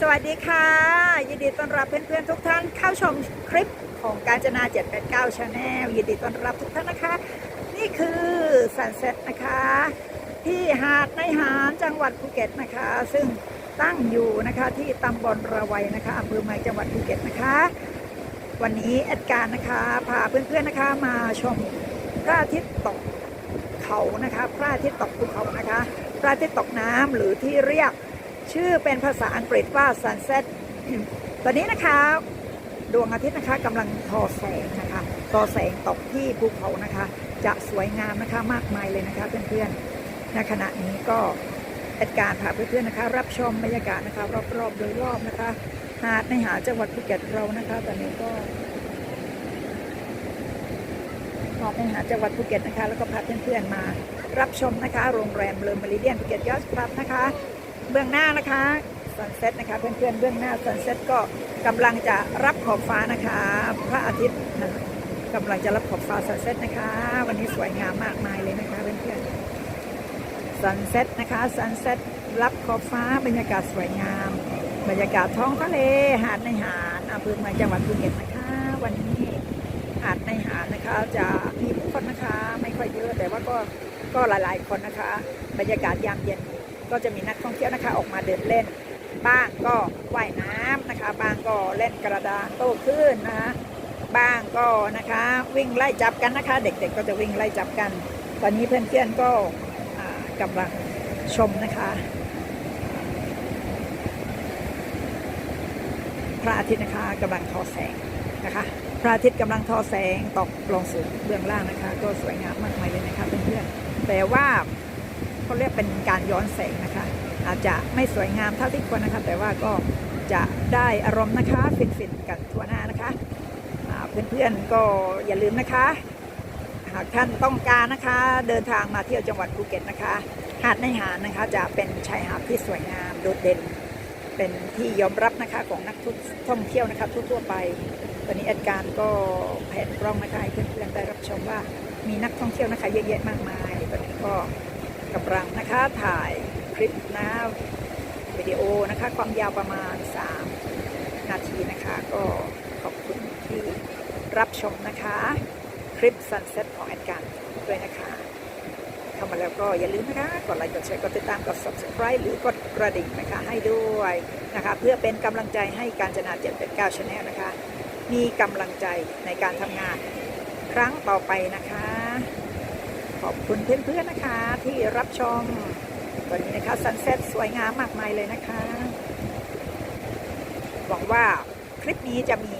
สวัสดีค่ะ ยินดีต้อนรับเพื่อนๆทุกท่านเข้าชมคลิปของการจนา 789 Channel ยินดีต้อนรับทุกท่านนะคะ นี่คือสันเซ็ตนะคะ ที่หาดในหารจังหวัดภูเก็ตนะคะ ซึ่งตั้งอยู่นะคะที่ตำบลระไวนะคะอำเภอเมืองจังหวัดภูเก็ตนะคะ วันนี้แอดการนะคะพาเพื่อนๆนะคะมาชมพระอาทิตย์ตกเขานะคะ พระอาทิตย์ตกภูเขานะคะ พระอาทิตย์ตกน้ำหรือที่เรียก ชื่อเป็นภาษาอังกฤษว่า sunset ตอนนี้นะคะดวงอาทิตย์นะคะกำลังทอแสงนะคะทอแสงตกที่ภูเขานะคะ จะสวยงามนะคะมากมายเลยนะคะเพื่อนๆณขณะนี้ก็เป็นการพาเพื่อนๆนะคะ รับชมบรรยากาศนะคะ รอบๆโดยรอบนะคะ หาดในหาจังหวัดภูเก็ตเรานะคะตอนนี้ก็หาดในหาจังหวัดภูเก็ตนะคะ แล้วก็พาเพื่อนๆมา รับชมนะคะโรงแรมเลอมริเดียนภูเก็ตยอดคลับนะคะ เบื้องหน้านะคะซันเซ็ตนะคะเพื่อนๆเบื้องหน้าซันเซ็ตก็กำลังจะรับขอบฟ้านะคะ พระอาทิตย์นะกำลังจะรับขอบฟ้าซันเซ็ตนะคะ วันนี้สวยงามมากมายเลยนะคะเพื่อนๆซันเซ็ตนะคะซันเซ็ตรับขอบฟ้าบรรยากาศสวยงาม บรรยากาศท้องทะเลหาดในหาดอำเภอเมืองจังหวัดภูเก็ตนะคะ วันนี้หาดในหาดนะคะจะมีผู้คนนะคะ ไม่ค่อยเยอะแต่ว่าก็ก็หลายๆคนนะคะ บรรยากาศยามเย็น ก็จะมีนักท่องเที่ยวนะคะออกมาเดินเล่น บ้างก็ว่ายน้ำนะคะ บ้างก็เล่นกระดานโต้คลื่นนะคะบ้างก็นะคะวิ่งไล่จับกันนะคะ เด็กๆก็จะวิ่งไล่จับกัน ตอนนี้เพื่อนๆก็อ่ากำลังชมนะคะพระอาทิตย์นะคะกำลังทอแสงนะคะพระอาทิตย์กำลังทอแสงตกลงสู่เบื้องล่างนะคะ ก็สวยงามมากมายเลยนะคะเพื่อนๆแต่ว่า เขาเรียกเป็นการย้อนแสงนะคะ อาจจะไม่สวยงามเท่าที่ควรนะคะ แต่ว่าก็จะได้อารมณ์นะคะฟินๆกันทั่วหน้านะคะเพื่อนๆก็อย่าลืมนะคะ หากท่านต้องการนะคะ เดินทางมาเที่ยวจังหวัดภูเก็ตนะคะ หาดในหาดนะคะ จะเป็นชายหาดที่สวยงามโดดเด่น เป็นที่ยอมรับนะคะของนักท่องเที่ยวนะคะทั่วๆไปตอนนี้อดการก็แผนกล้องนะคะให้เพื่อนๆได้รับชมว่ามีนักท่องเที่ยวนะคะเยอะแยะมากมายตอนนี้ก็ กำลังนะคะถ่ายคลิปนะวิดีโอนะคะความยาวประมาณ 3 นาทีนะคะก็ขอบคุณที่รับชมนะคะ คลิป Sunset ของแอดการด้วยนะคะเข้ามาแล้วก็อย่าลืมนะคะกดไลค์กดแชร์กดติดตามกด subscribe หรือกดกระดิ่งนะคะให้ด้วยนะคะ เพื่อเป็นกำลังใจให้การจนา789 Channel นะคะ มีกำลังใจในการทำงานครั้งต่อไปนะคะ ขอบคุณเพื่อนๆนะคะ ที่รับชมวันนี้นะคะซันเซ็ตสวยงามมากมายเลยนะคะ หวังว่าคลิปนี้จะมี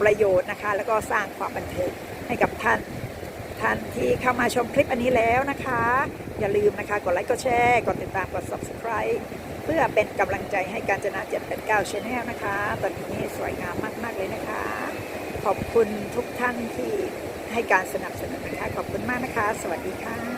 ประโยชน์นะคะ แล้วก็สร้างความบันเทิงให้กับท่านท่านที่เข้ามาชมคลิปอันนี้แล้วนะคะ อย่าลืมนะคะกดไลค์กดแชร์กดติดตามกด subscribe เพื่อเป็นกำลังใจให้การจนา789 Channel นะคะ ตอนนี้สวยงามมาก ๆ เลยนะคะ ขอบคุณทุกท่านที่ ให้การสนับสนุนนะคะ ขอบคุณมากนะคะ สวัสดีค่ะ